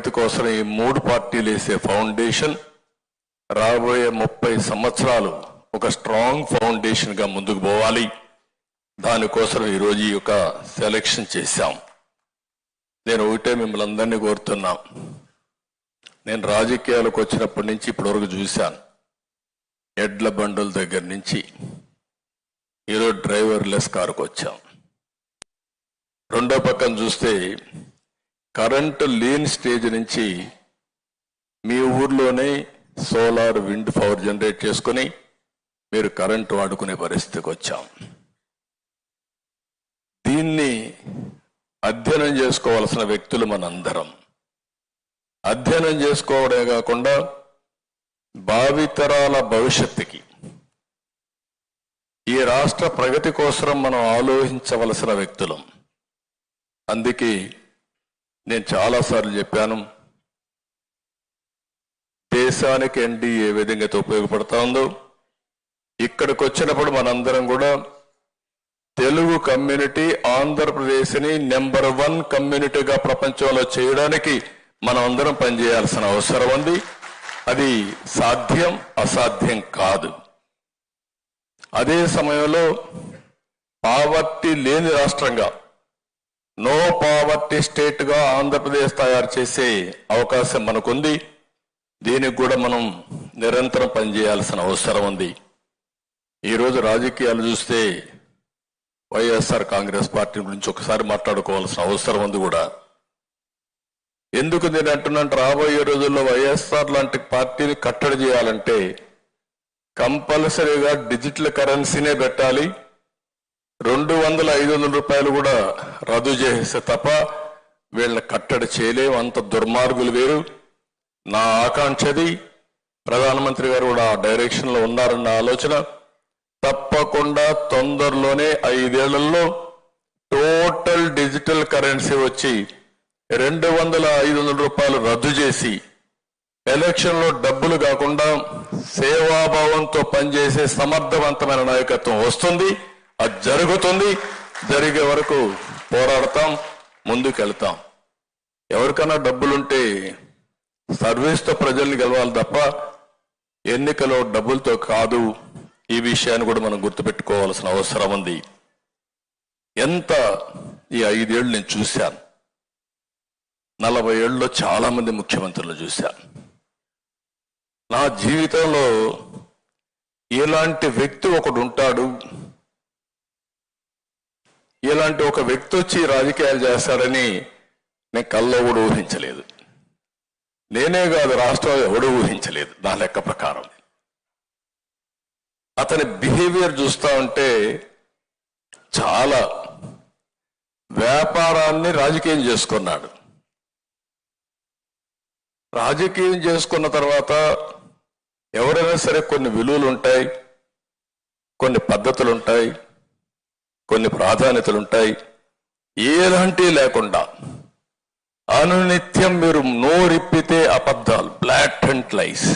ప్రగతి కోసం ఈ మూడు పార్టీలు వేసే ఫౌండేషన్ రాబోయే ముప్పై సంవత్సరాలు ఒక స్ట్రాంగ్ ఫౌండేషన్గా ముందుకు పోవాలి. దానికోసం ఈరోజు ఈ యొక్క సెలెక్షన్ చేశాం. నేను ఒకటే మిమ్మల్ని అందరినీ కోరుతున్నా. నేను రాజకీయాలకు వచ్చినప్పటి నుంచి ఇప్పటివరకు చూశాను. ఎడ్ల బండుల దగ్గర నుంచి ఈరోజు డ్రైవర్ లెస్ కారుకు వచ్చాం రెండో పక్కన చూస్తే కరెంటు లేని స్టేజ్ నుంచి మీ ఊర్లోనే సోలార్ విండ్ పవర్ జనరేట్ చేసుకుని మీరు కరెంటు వాడుకునే పరిస్థితికి వచ్చాం. దీన్ని అధ్యయనం చేసుకోవాల్సిన వ్యక్తులు మనందరం. అధ్యయనం చేసుకోవడమే కాకుండా భావితరాల భవిష్యత్తుకి. ఈ రాష్ట్ర ప్రగతి కోసం మనం ఆలోచించవలసిన వ్యక్తులం. అందుకే నేను చాలాసార్లు చెప్పాను. దేశానికి ఎన్డీ ఏ విధంగా అయితే ఉపయోగపడతా ఉందో ఇక్కడికి వచ్చినప్పుడు మనందరం కూడా తెలుగు కమ్యూనిటీ ఆంధ్రప్రదేశ్ని నెంబర్ వన్ కమ్యూనిటీగా ప్రపంచంలో చేయడానికి మనం అందరం పనిచేయాల్సిన అవసరం ఉంది. అది సాధ్యం అసాధ్యం కాదు. అదే సమయంలో పావర్టీ లేని రాష్ట్రంగా నో పావర్టీ స్టేట్గా ఆంధ్రప్రదేశ్ తయారు చేసే అవకాశం మనకుంది. దీనికి కూడా మనం నిరంతరం పనిచేయాల్సిన అవసరం ఉంది. ఈరోజు రాజకీయాలు చూస్తే వైఎస్ఆర్ కాంగ్రెస్ పార్టీ గురించి ఒకసారి మాట్లాడుకోవాల్సిన అవసరం ఉంది కూడా. ఎందుకు నేను అంటున్నాను రాబోయే రోజుల్లో వైఎస్ఆర్ లాంటి పార్టీని కట్టడి చేయాలంటే కంపల్సరీగా డిజిటల్ కరెన్సీనే పెట్టాలి. రెండు వందల ఐదు వందల రూపాయలు కూడా రద్దు చేస్తే తప్ప వీళ్ళని కట్టడి చేయలేము అంత దుర్మార్గులు వేరు. నా ఆకాంక్షది ప్రధానమంత్రి గారు కూడా ఆ డైరెక్షన్లో ఉన్నారన్న ఆలోచన. తప్పకుండా తొందరలోనే ఐదేళ్ళలో టోటల్ డిజిటల్ కరెన్సీ వచ్చి రెండు వందల ఐదు వందల రూపాయలు రద్దు చేసి ఎలక్షన్లో డబ్బులు కాకుండా సేవాభావంతో పనిచేసే సమర్థవంతమైన నాయకత్వం వస్తుంది. అది జరుగుతుంది. జరిగే వరకు పోరాడతాం ముందుకెళ్తాం. ఎవరికైనా డబ్బులుంటే సర్వీస్తో ప్రజల్ని గెలవాలి తప్ప ఎన్నికలో డబ్బులతో కాదు ఈ విషయాన్ని కూడా మనం గుర్తుపెట్టుకోవాల్సిన అవసరం ఉంది. ఎంత ఈ ఐదేళ్ళు నేను చూశాను. నలభై ఏళ్ళలో చాలామంది ముఖ్యమంత్రులు చూశాను. నా జీవితంలో ఇలాంటి వ్యక్తి ఒకడు ఉంటాడు ఇలాంటి ఒక వ్యక్తి వచ్చి రాజకీయాలు చేస్తాడని నేను కల్లో కూడా ఊహించలేదు. నేనే కాదు రాష్ట్రం ఎవడు ఊహించలేదు నా లెక్క ప్రకారం. అతని బిహేవియర్ చూస్తా ఉంటే చాలా వ్యాపారాన్ని రాజకీయం చేసుకున్నాడు. రాజకీయం చేసుకున్న తర్వాత ఎవరైనా సరే కొన్ని విలువలు ఉంటాయి కొన్ని పద్ధతులు ఉంటాయి కొన్ని ప్రాధాన్యతలుంటాయి. ఏలాంటి లేకుండా అనునిత్యం మీరు నోరిప్పితే అబద్ధాలు బ్లాట్ అండ్ లైస్.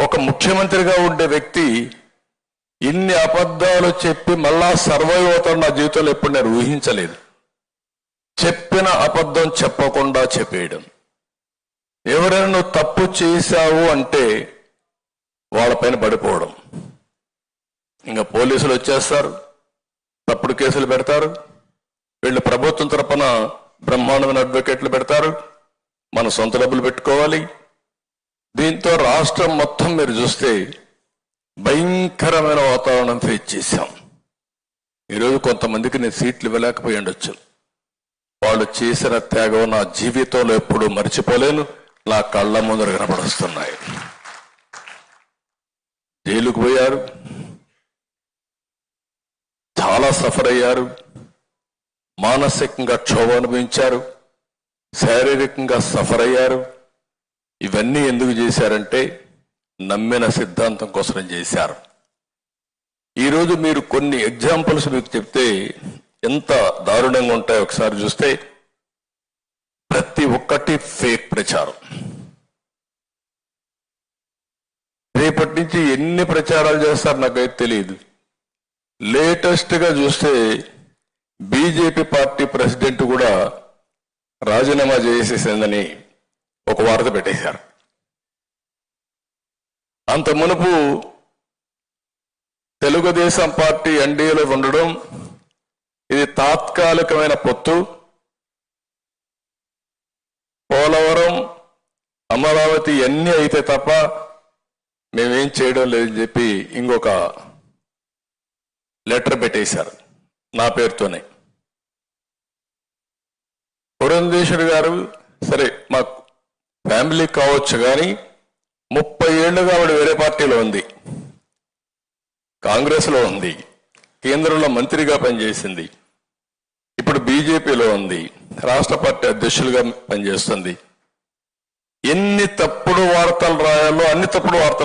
ఒక ముఖ్యమంత్రిగా ఉండే వ్యక్తి ఇన్ని అబద్ధాలు చెప్పి మళ్ళా సర్వైవ్ అవుతాడు నా జీవితంలో ఎప్పుడు నేను ఊహించలేదు. చెప్పిన అబద్ధం చెప్పకుండా చెప్పేయడం. ఎవరైనా నువ్వు తప్పు చేశావు అంటే వాళ్ళపైన పడిపోవడం. ఇంకా పోలీసులు వచ్చేస్తారు తప్పుడు కేసులు పెడతారు వీళ్ళు ప్రభుత్వం తరపున బ్రహ్మాండమైన అడ్వకేట్లు పెడతారు మన సొంత డబ్బులు పెట్టుకోవాలి. దీంతో రాష్ట్రం మొత్తం మీరు చూస్తే భయంకరమైన వాతావరణం ఫేస్ చేశాం. ఈరోజు కొంతమందికి నేను సీట్లు ఇవ్వలేకపోయి ఉండొచ్చు. వాళ్ళు చేసిన త్యాగం నా జీవితంలో ఎప్పుడూ మర్చిపోలేను. నా కళ్ళ ముందర కనపడుస్తున్నాయి జైలుకు పోయారు చాలా సఫర్ అయ్యారు మానసికంగా క్షోభ అనుభవించారు. శారీరకంగా సఫర్ అయ్యారు ఇవన్నీ ఎందుకు చేశారంటే నమ్మిన సిద్ధాంతం కోసం చేశారు. ఈరోజు మీరు కొన్ని ఎగ్జాంపుల్స్ మీకు చెప్తే ఎంత దారుణంగా ఉంటాయో ఒకసారి చూస్తే ప్రతి ఒక్కటి ఫేక్ ప్రచారం. రేపటి నుంచి ఎన్ని ప్రచారాలు చేస్తారు నాకైతే తెలియదు. లేటెస్ట్గా చూస్తే బీజేపీ పార్టీ ప్రెసిడెంట్ కూడా రాజీనామా చేసేసిందని ఒక వార్త పెట్టేశారు. అంత మునుపు తెలుగుదేశం పార్టీ ఎన్డీఏలో ఉండడం ఇది తాత్కాలికమైన పొత్తు. పోలవరం అమరావతి అన్నీ అయితే తప్ప మేమేం చేయడం లేదని చెప్పి ఇంకొక లెటర్ పెట్టేశారు నా పేరుతోనే. పురంధేశ్వరి గారు సరే మా ఫ్యామిలీ కావచ్చు కానీ ముప్పై ఏళ్ళుగా ఆవిడ వేరే పార్టీలో ఉంది. కాంగ్రెస్లో ఉంది. కేంద్రంలో మంత్రిగా పనిచేసింది. ఇప్పుడు బీజేపీలో ఉంది. రాష్ట్ర పార్టీ అధ్యక్షులుగా పనిచేస్తుంది. ఎన్ని తప్పుడు వార్తలు రాయాలో అన్ని తప్పుడు వార్తలు